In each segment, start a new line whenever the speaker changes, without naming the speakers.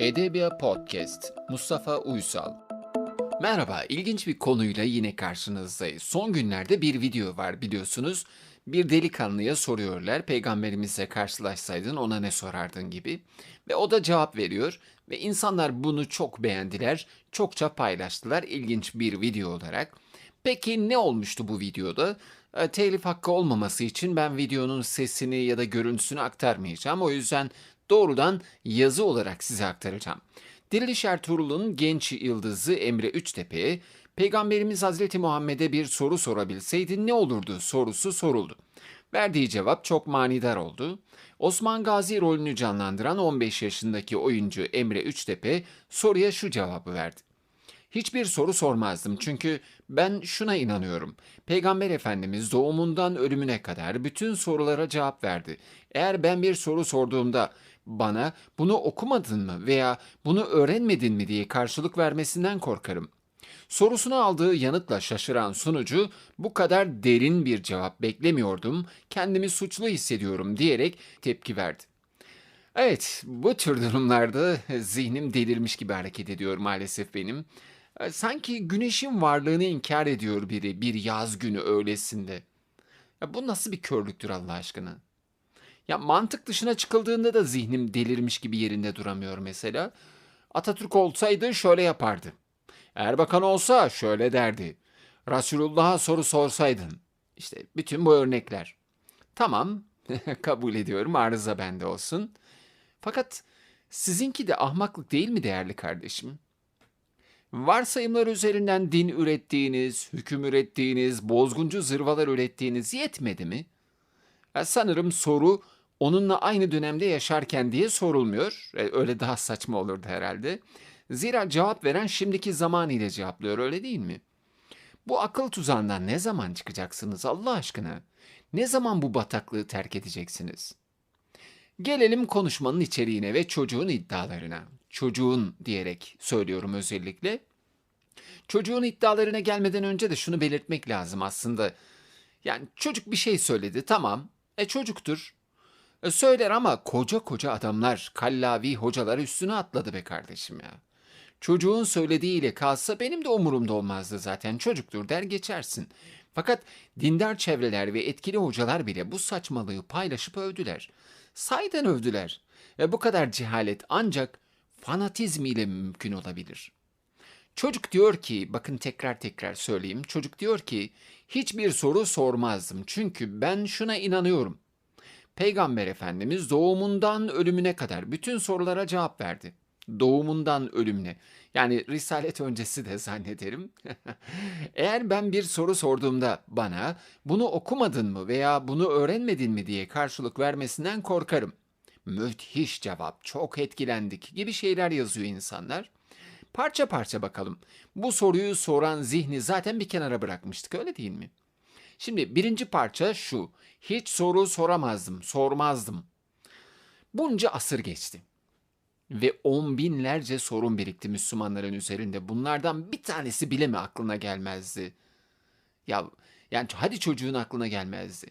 Edebiyat Podcast Mustafa Uysal Merhaba, ilginç bir konuyla yine karşınızdayız. Son günlerde bir video var biliyorsunuz. Bir delikanlıya soruyorlar, peygamberimizle karşılaşsaydın ona ne sorardın gibi. Ve o da cevap veriyor ve insanlar bunu çok beğendiler, çokça paylaştılar ilginç bir video olarak. Peki ne olmuştu bu videoda? E, telif hakkı olmaması için ben videonun sesini ya da görüntüsünü aktarmayacağım. O yüzden doğrudan yazı olarak size aktaracağım. Diriliş Ertuğrul'un genç yıldızı Emre Üçtepe'ye Peygamberimiz Hazreti Muhammed'e bir soru sorabilseydi ne olurdu sorusu soruldu. Verdiği cevap çok manidar oldu. Osman Gazi rolünü canlandıran 15 yaşındaki oyuncu Emre Üçtepe soruya şu cevabı verdi. Hiçbir soru sormazdım çünkü ben şuna inanıyorum. Peygamber Efendimiz doğumundan ölümüne kadar bütün sorulara cevap verdi. Eğer ben bir soru sorduğumda bana bunu okumadın mı veya bunu öğrenmedin mi diye karşılık vermesinden korkarım. Sorusuna aldığı yanıtla şaşıran sunucu bu kadar derin bir cevap beklemiyordum, kendimi suçlu hissediyorum diyerek tepki verdi. Evet, bu tür durumlarda zihnim delirmiş gibi hareket ediyor maalesef benim. E, Sanki güneşin varlığını inkar ediyor biri bir yaz günü öğlesinde. Ya bu nasıl bir körlüktür Allah aşkına? Ya mantık dışına çıkıldığında da zihnim delirmiş gibi yerinde duramıyor mesela. Atatürk olsaydı şöyle yapardı. Erbakan olsa şöyle derdi. Resulullah'a soru sorsaydın. İşte bütün bu örnekler. Tamam, kabul ediyorum arıza bende olsun. Fakat sizinki de ahmaklık değil mi değerli kardeşim? Varsayımlar üzerinden din ürettiğiniz, hüküm ürettiğiniz, bozguncu zırvalar ürettiğiniz yetmedi mi? Ya sanırım soru onunla aynı dönemde yaşarken diye sorulmuyor. E, Öyle daha saçma olurdu herhalde. Zira cevap veren şimdiki zaman ile cevaplıyor öyle değil mi? Bu akıl tuzağından ne zaman çıkacaksınız Allah aşkına? Ne zaman bu bataklığı terk edeceksiniz? Gelelim konuşmanın içeriğine ve çocuğun iddialarına. Çocuğun diyerek söylüyorum özellikle. Çocuğun iddialarına gelmeden önce de şunu belirtmek lazım aslında. Yani çocuk bir şey söyledi tamam. E çocuktur. E, söyler ama koca koca adamlar, kallavi hocalar üstüne atladı be kardeşim ya. Çocuğun söylediğiyle kalsa benim de umurumda olmazdı zaten. Çocuktur der geçersin. Fakat dindar çevreler ve etkili hocalar bile bu saçmalığı paylaşıp övdüler. Sayden övdüler. Ve bu kadar cehalet ancak fanatizm ile mümkün olabilir. Çocuk diyor ki, bakın tekrar tekrar söyleyeyim. Çocuk diyor ki, hiçbir soru sormazdım çünkü ben şuna inanıyorum. Peygamber Efendimiz doğumundan ölümüne kadar bütün sorulara cevap verdi. Doğumundan ölümüne. Yani risalet öncesi de zannederim. Eğer ben bir soru sorduğumda bana bunu okumadın mı veya bunu öğrenmedin mi diye karşılık vermesinden korkarım. Müthiş cevap, çok etkilendik gibi şeyler yazıyor insanlar. Parça parça bakalım. Bu soruyu soran zihni zaten bir kenara bırakmıştık öyle değil mi? Şimdi birinci parça şu. Hiç soru soramazdım, sormazdım. Bunca asır geçti. Ve on binlerce sorun birikti Müslümanların üzerinde. Bunlardan bir tanesi bile mi aklına gelmezdi? Ya yani hadi çocuğun aklına gelmezdi.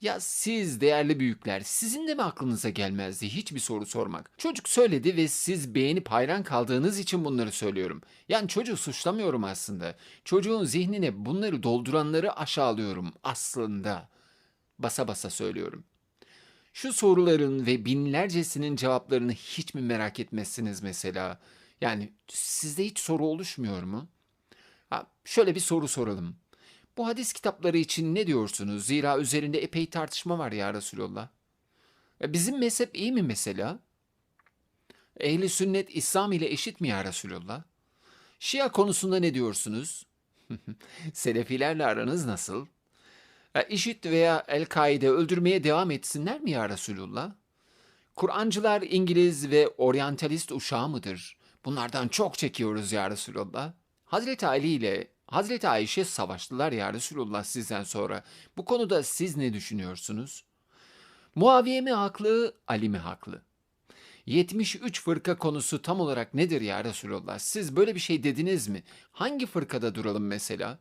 Ya siz değerli büyükler, sizin de mi aklınıza gelmezdi hiçbir soru sormak? Çocuk söyledi ve siz beğenip hayran kaldığınız için bunları söylüyorum. Yani çocuğu suçlamıyorum aslında. Çocuğun zihnine bunları dolduranları aşağılıyorum aslında. Basa basa söylüyorum. Şu soruların ve binlercesinin cevaplarını hiç mi merak etmezsiniz mesela? Yani sizde hiç soru oluşmuyor mu? Ha, şöyle bir soru soralım. Bu hadis kitapları için ne diyorsunuz? Zira üzerinde epey tartışma var ya Resulallah. E, Bizim mezhep iyi mi mesela? Ehli sünnet İslam ile eşit mi ya Resulallah? Şia konusunda ne diyorsunuz? Selefilerle aranız nasıl? İşit veya El-Kaide öldürmeye devam etsinler mi ya Resulullah? Kur'ancılar İngiliz ve oryantalist uşağı mıdır? Bunlardan çok çekiyoruz ya Resulullah. Hazreti Ali ile Hazreti Ayşe savaştılar ya Resulullah sizden sonra. Bu konuda siz ne düşünüyorsunuz? Muaviye mi haklı, Ali mi haklı? 73 fırka konusu tam olarak nedir ya Resulullah? Siz böyle bir şey dediniz mi? Hangi fırkada duralım mesela?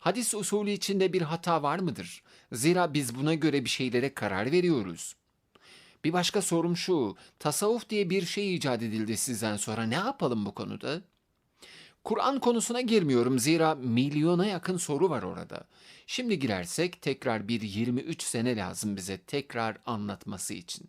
Hadis usulü içinde bir hata var mıdır? Zira biz buna göre bir şeylere karar veriyoruz. Bir başka sorum şu. Tasavvuf diye bir şey icat edildi sizden sonra. Ne yapalım bu konuda? Kur'an konusuna girmiyorum zira milyona yakın soru var orada. Şimdi girersek tekrar bir 23 sene lazım bize tekrar anlatması için.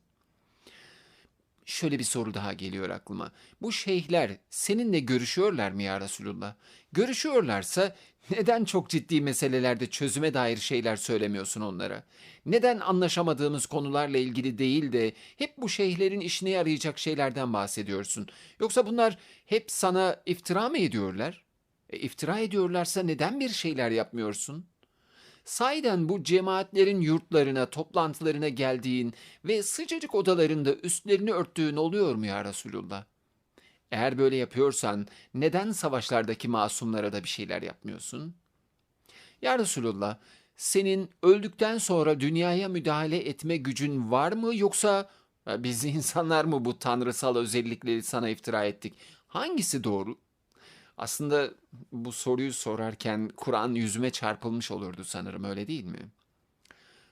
Şöyle bir soru daha geliyor aklıma. Bu şeyhler seninle görüşüyorlar mı ya Resulullah? Görüşüyorlarsa neden çok ciddi meselelerde çözüme dair şeyler söylemiyorsun onlara? Neden anlaşamadığımız konularla ilgili değil de hep bu şeyhlerin işine yarayacak şeylerden bahsediyorsun? Yoksa bunlar hep sana iftira mı ediyorlar? E, iftira ediyorlarsa neden bir şeyler yapmıyorsun? Sahiden bu cemaatlerin yurtlarına, toplantılarına geldiğin ve sıcacık odalarında üstlerini örttüğün oluyor mu ya Resulullah? Eğer böyle yapıyorsan neden savaşlardaki masumlara da bir şeyler yapmıyorsun? Ya Resulullah, senin öldükten sonra dünyaya müdahale etme gücün var mı yoksa biz insanlar mı bu tanrısal özellikleri sana iftira ettik? Hangisi doğru? Aslında bu soruyu sorarken Kur'an yüzüme çarpılmış olurdu sanırım öyle değil mi?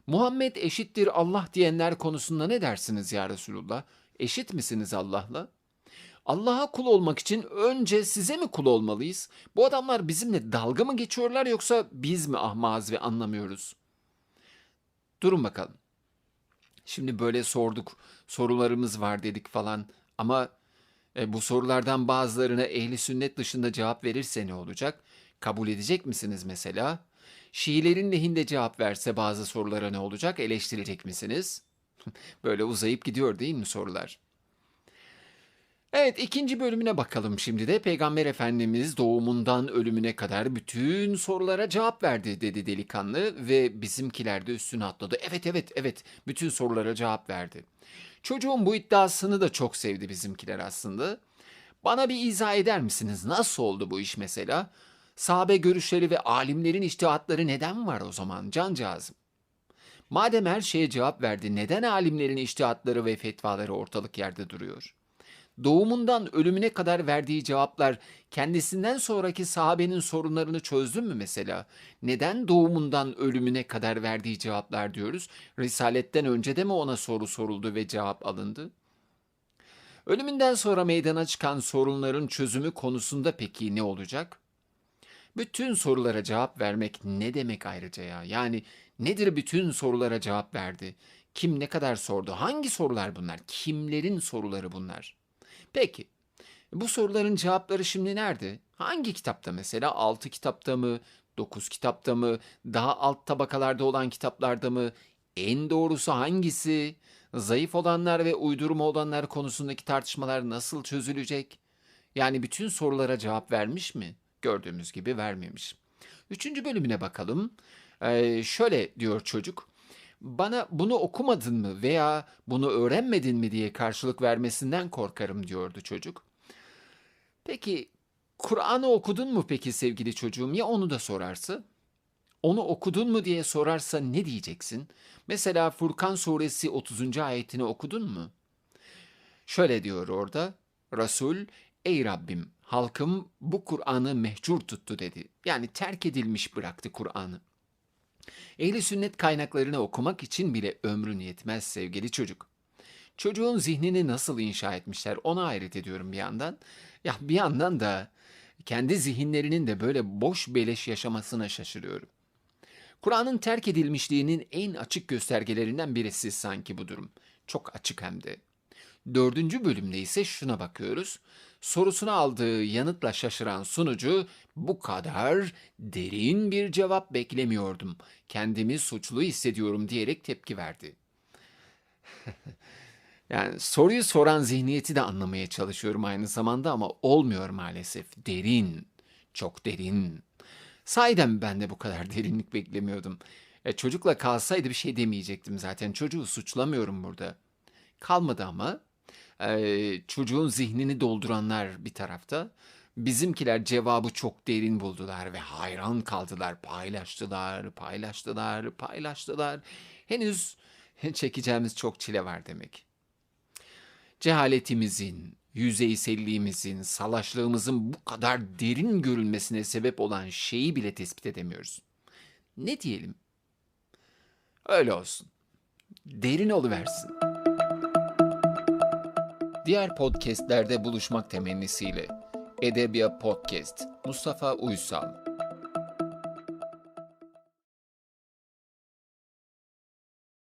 Muhammed eşittir Allah diyenler konusunda ne dersiniz ya Resulullah? Eşit misiniz Allah'la? Allah'a kul olmak için önce size mi kul olmalıyız? Bu adamlar bizimle dalga mı geçiyorlar yoksa biz mi ahmaz ve anlamıyoruz? Durun bakalım. Şimdi böyle sorduk, sorularımız var dedik falan ama e, bu sorulardan bazılarına ehli sünnet dışında cevap verirse ne olacak? Kabul edecek misiniz mesela? Şiilerin lehinde cevap verse bazı sorulara ne olacak? Eleştirecek misiniz? Böyle uzayıp gidiyor değil mi sorular? Evet ikinci bölümüne bakalım şimdi de. Peygamber Efendimiz doğumundan ölümüne kadar bütün sorulara cevap verdi dedi delikanlı ve bizimkiler de üstüne atladı. Evet evet evet bütün sorulara cevap verdi. Çocuğun bu iddiasını da çok sevdi bizimkiler aslında. Bana bir izah eder misiniz? Nasıl oldu bu iş mesela? Sahabe görüşleri ve alimlerin iştihatları neden var o zaman cancağızım? Madem her şeye cevap verdi neden alimlerin iştihatları ve fetvaları ortalık yerde duruyor? Doğumundan ölümüne kadar verdiği cevaplar kendisinden sonraki sahabenin sorunlarını çözdü mü mesela? Neden doğumundan ölümüne kadar verdiği cevaplar diyoruz? Risaletten önce de mi ona soru soruldu ve cevap alındı? Ölümünden sonra meydana çıkan sorunların çözümü konusunda peki ne olacak? Bütün sorulara cevap vermek ne demek ayrıca ya? Yani nedir bütün sorulara cevap verdi? Kim ne kadar sordu? Hangi sorular bunlar? Kimlerin soruları bunlar? Peki, bu soruların cevapları şimdi nerede? Hangi kitapta mesela? 6 kitapta mı? 9 kitapta mı? Daha alt tabakalarda olan kitaplarda mı? En doğrusu hangisi? Zayıf olanlar ve uydurma olanlar konusundaki tartışmalar nasıl çözülecek? Yani bütün sorulara cevap vermiş mi? Gördüğümüz gibi vermemiş. Üçüncü bölümüne bakalım. Ee, şöyle diyor çocuk. Bana bunu okumadın mı veya bunu öğrenmedin mi diye karşılık vermesinden korkarım diyordu çocuk. Peki Kur'an'ı okudun mu peki sevgili çocuğum ya onu da sorarsa? Onu okudun mu diye sorarsa ne diyeceksin? Mesela Furkan suresi 30. ayetini okudun mu? Şöyle diyor orada. Resul, ey Rabbim halkım bu Kur'an'ı mehcur tuttu dedi. Yani terk edilmiş bıraktı Kur'an'ı. Ehli sünnet kaynaklarını okumak için bile ömrün yetmez sevgili çocuk. Çocuğun zihnini nasıl inşa etmişler ona hayret ediyorum bir yandan. Ya bir yandan da kendi zihinlerinin de böyle boş beleş yaşamasına şaşırıyorum. Kur'an'ın terk edilmişliğinin en açık göstergelerinden birisi sanki bu durum. Çok açık hem de. Dördüncü bölümde ise şuna bakıyoruz. Sorusuna aldığı yanıtla şaşıran sunucu bu kadar derin bir cevap beklemiyordum. Kendimi suçlu hissediyorum diyerek tepki verdi. yani soruyu soran zihniyeti de anlamaya çalışıyorum aynı zamanda ama olmuyor maalesef. Derin, çok derin. Sahiden ben de bu kadar derinlik beklemiyordum. E, çocukla kalsaydı bir şey demeyecektim zaten. Çocuğu suçlamıyorum burada. Kalmadı ama çocuğun zihnini dolduranlar bir tarafta. Bizimkiler cevabı çok derin buldular ve hayran kaldılar. Paylaştılar, paylaştılar, paylaştılar. Henüz çekeceğimiz çok çile var demek. Cehaletimizin, yüzeyselliğimizin, salaşlığımızın bu kadar derin görülmesine sebep olan şeyi bile tespit edemiyoruz. Ne diyelim? Öyle olsun. Derin oluversin. Diğer podcastlerde buluşmak temennisiyle. Edebiyat Podcast Mustafa Uysal